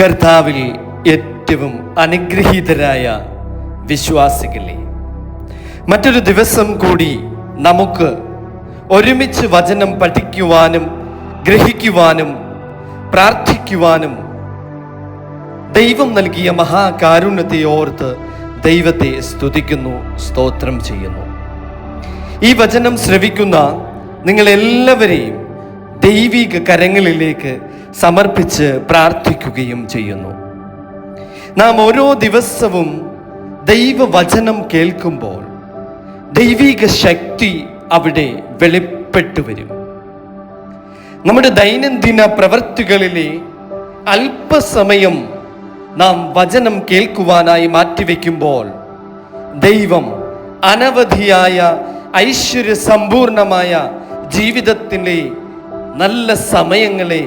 കർത്താവിൽ ഏറ്റവും അനുഗ്രഹീതരായ വിശ്വാസികളെ. മറ്റൊരു ദിവസം കൂടി നമുക്ക് ഒരുമിച്ച് വചനം പഠിക്കുവാനും ഗ്രഹിക്കുവാനും പ്രാർത്ഥിക്കുവാനും ദൈവം നൽകിയ മഹാകാരുണ്യത്തെ ഓർത്ത് ദൈവത്തെ സ്തുതിക്കുന്നു സ്തോത്രം ചെയ്യുന്നു. ഈ വചനം ശ്രവിക്കുന്ന നിങ്ങളെല്ലാവരെയും ദൈവിക കരങ്ങളിലേക്ക് സമർപ്പിച്ച് പ്രാർത്ഥിക്കുകയും ചെയ്യുന്നു. നാം ഓരോ ദിവസവും ദൈവവചനം കേൾക്കുമ്പോൾ ദൈവിക ശക്തി അവിടെ വെളിപ്പെട്ടു വരും. നമ്മുടെ ദൈനംദിന പ്രവൃത്തികളിലെ അല്പസമയം നാം വചനം കേൾക്കുവാനായി മാറ്റിവെക്കുമ്പോൾ ദൈവം അനവധിയായ ഐശ്വര്യ സമ്പൂർണമായ ജീവിതത്തിലെ നല്ല സമയങ്ങളെ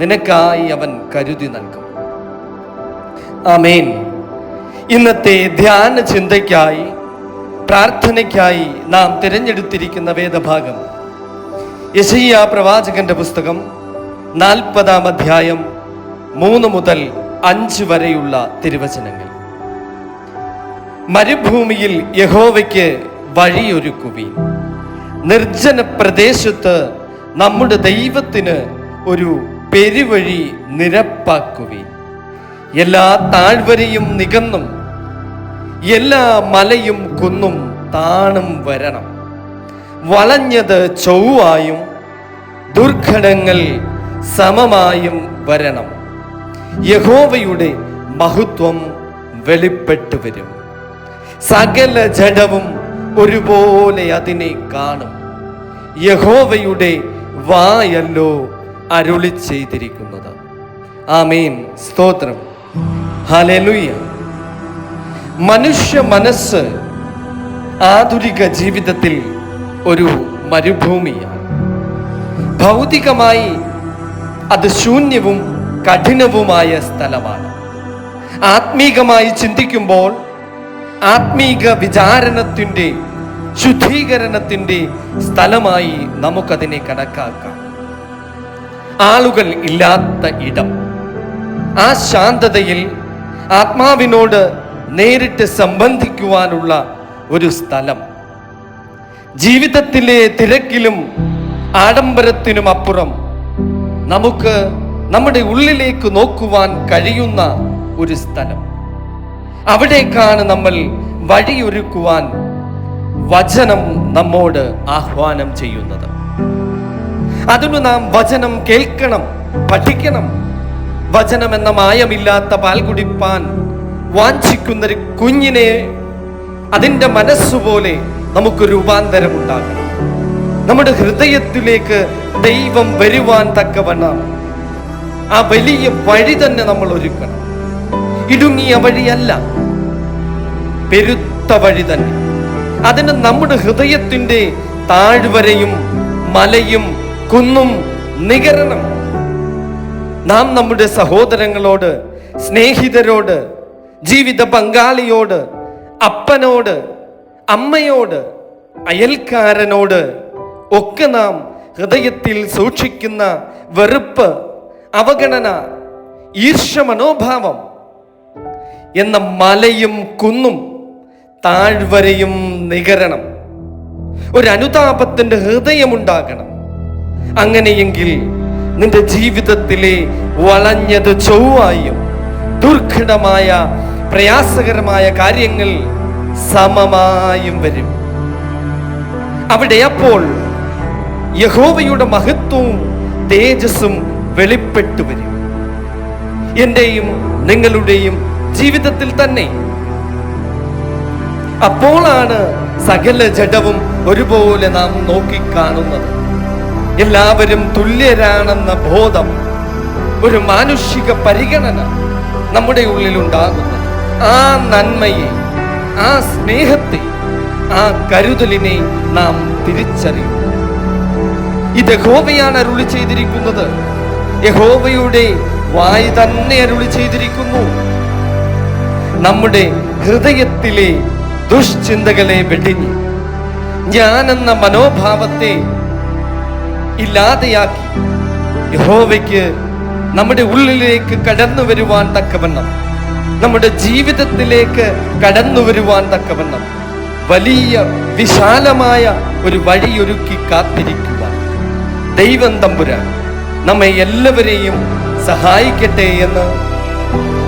നിനക്കായി അവൻ കരുതി നൽകും. ആമേൻ. ഇന്നത്തെ ധ്യാന ചിന്തയ്ക്കായി പ്രാർത്ഥനയ്ക്കായി നാം തിരഞ്ഞെടുത്തിരിക്കുന്ന വേദഭാഗം യശയ്യ പ്രവാചകന്റെ പുസ്തകം നാൽപ്പതാം അധ്യായം മൂന്ന് മുതൽ അഞ്ച് വരെയുള്ള തിരുവചനങ്ങൾ. മരുഭൂമിയിൽ യഹോവയ്ക്ക് വഴിയൊരുക്കുവീൻ. നിർജന പ്രദേശത്ത് നമ്മുടെ ദൈവത്തിന് ഒരു പെരുവഴി നിരപ്പാക്കുവീൻ. എല്ലാ താഴ്വരയും നികന്നും എല്ലാ മലയും കുന്നും താണും വരണം. വളഞ്ഞത് ചൊവ്വായും ദുർഘടങ്ങൾ സമമായും വരണം. യഹോവയുടെ മഹത്വം വെളിപ്പെട്ടു വരും. സകല ജഡവും ഒരുപോലെ അതിനെ കാണും. യഹോവയുടെ വായല്ലോ അരുളി ചെയ്തിരിക്കുന്നത്. ആമേൻ. സ്തോത്രം. ഹലലുയ മനുഷ്യ മനസ്സ് ആധുനിക ജീവിതത്തിൽ ഒരു മരുഭൂമിയാണ്. ഭൗതികമായി അത് ശൂന്യവും കഠിനവുമായ സ്ഥലമാണ്. ആത്മീകമായി ചിന്തിക്കുമ്പോൾ ആത്മീക വിചാരണത്തിന്റെ ശുദ്ധീകരണത്തിന്റെ സ്ഥലമായി നമുക്കതിനെ കണക്കാക്കാം. ആളുകൾ ഇല്ലാത്ത ഇടം. ആ ശാന്തതയിൽ ആത്മാവിനോട് നേരിട്ട് സംബന്ധിക്കുവാനുള്ള ഒരു സ്ഥലം. ജീവിതത്തിലെ തിരക്കിലും ആഡംബരത്തിനും അപ്പുറം നമുക്ക് നമ്മുടെ ഉള്ളിലേക്ക് നോക്കുവാൻ കഴിയുന്ന ഒരു സ്ഥലം. അവിടേക്കാണ് നമ്മൾ വഴിയൊരുക്കുവാൻ വചനം നമ്മോട് ആഹ്വാനം ചെയ്യുന്നത്. അതിനു നാം വചനം കേൾക്കണം പഠിക്കണം. വചനം എന്ന മായമില്ലാത്ത പാൽ കുടിപ്പാൻ വാഞ്ചിക്കുന്ന ഒരു കുഞ്ഞിനെ അതിന്റെ മനസ്സുപോലെ നമുക്ക് രൂപാന്തരം ഉണ്ടാകണം നമ്മുടെ ഹൃദയത്തിലേക്ക് ദൈവം വരുവാൻ തക്കവണ്ണം ആ വലിയ വഴി തന്നെ നമ്മൾ ഒരുക്കണം. ഇടുങ്ങിയ വഴിയല്ല പെരുത്ത വഴി തന്നെ. അതിന് നമ്മുടെ ഹൃദയത്തിന്റെ താഴ്വരയും മലയും കുന്നും നികരണം. നാം നമ്മുടെ സഹോദരങ്ങളോട് സ്നേഹിതരോട് ജീവിത പങ്കാളിയോട് അപ്പനോട് അമ്മയോട് അയൽക്കാരനോട് ഒക്കെ നാം ഹൃദയത്തിൽ സൂക്ഷിക്കുന്ന വെറുപ്പ് അവഗണന ഈർഷ മനോഭാവം എന്ന മലയും കുന്നും താഴ്വരയും നികരണം. ഒരു അനുതാപത്തിന്റെ ഹൃദയമുണ്ടാകണം. അങ്ങനെയെങ്കിൽ നിന്റെ ജീവിതത്തിലെ വളഞ്ഞത് ചൊവ്വായും ദുർഘടമായ പ്രയാസകരമായ കാര്യങ്ങൾ സമമായും വരും. അവിടെ അപ്പോൾ യഹോവയുടെ മഹത്വവും തേജസ്സും വെളിപ്പെട്ടു വരും. എന്റെയും നിങ്ങളുടെയും ജീവിതത്തിൽ തന്നെ. അപ്പോളാണ് സകല ജഡവും ഒരുപോലെ നാം നോക്കിക്കാണുന്നത്. എല്ലാവരും തുല്യരാണെന്ന ബോധം ഒരു മാനുഷിക പരിഗണന നമ്മുടെ ഉള്ളിൽ ഉണ്ടാകുന്നു. ആ നന്മയെ ആ സ്നേഹത്തെ ആ കരുതലിനെ നാം തിരിച്ചറിയും. ഇത് യഹോവയാണ് അരുളി ചെയ്തിരിക്കുന്നത്. യഹോവയുടെ വായി തന്നെ അരുളി ചെയ്തിരിക്കുന്നു. നമ്മുടെ ഹൃദയത്തിലെ ദുഷ്ചിന്തകളെ വെടിഞ്ഞ് ഞാനെന്ന മനോഭാവത്തെ ഇല്ലാതെയാക്കി. യഹോവയ്ക്ക് നമ്മുടെ ഉള്ളിലേക്ക് കടന്നു വരുവാൻ തക്കവണ്ണം. നമ്മുടെ ജീവിതത്തിലേക്ക് കടന്നു വരുവാൻ തക്കവണ്ണം. വലിയ വിശാലമായ ഒരു വഴിയൊരുക്കി കാത്തിരിക്കുക ദൈവം തമ്പുരാൻ നമ്മെ എല്ലാവരെയും സഹായിക്കട്ടെ എന്ന്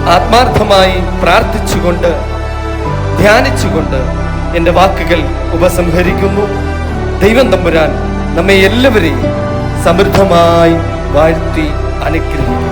ആത്മാർത്ഥമായി പ്രാർത്ഥിച്ചുകൊണ്ട് ധ്യാനിച്ചുകൊണ്ട് എന്റെ വാക്കുകൾ ഉപസംഹരിക്കുന്നു. ദൈവം തമ്പുരാൻ നമ്മെ എല്ലാവരെയും സമൃദ്ധമായി വാഴ്ത്തി അനുഗ്രഹിക്കും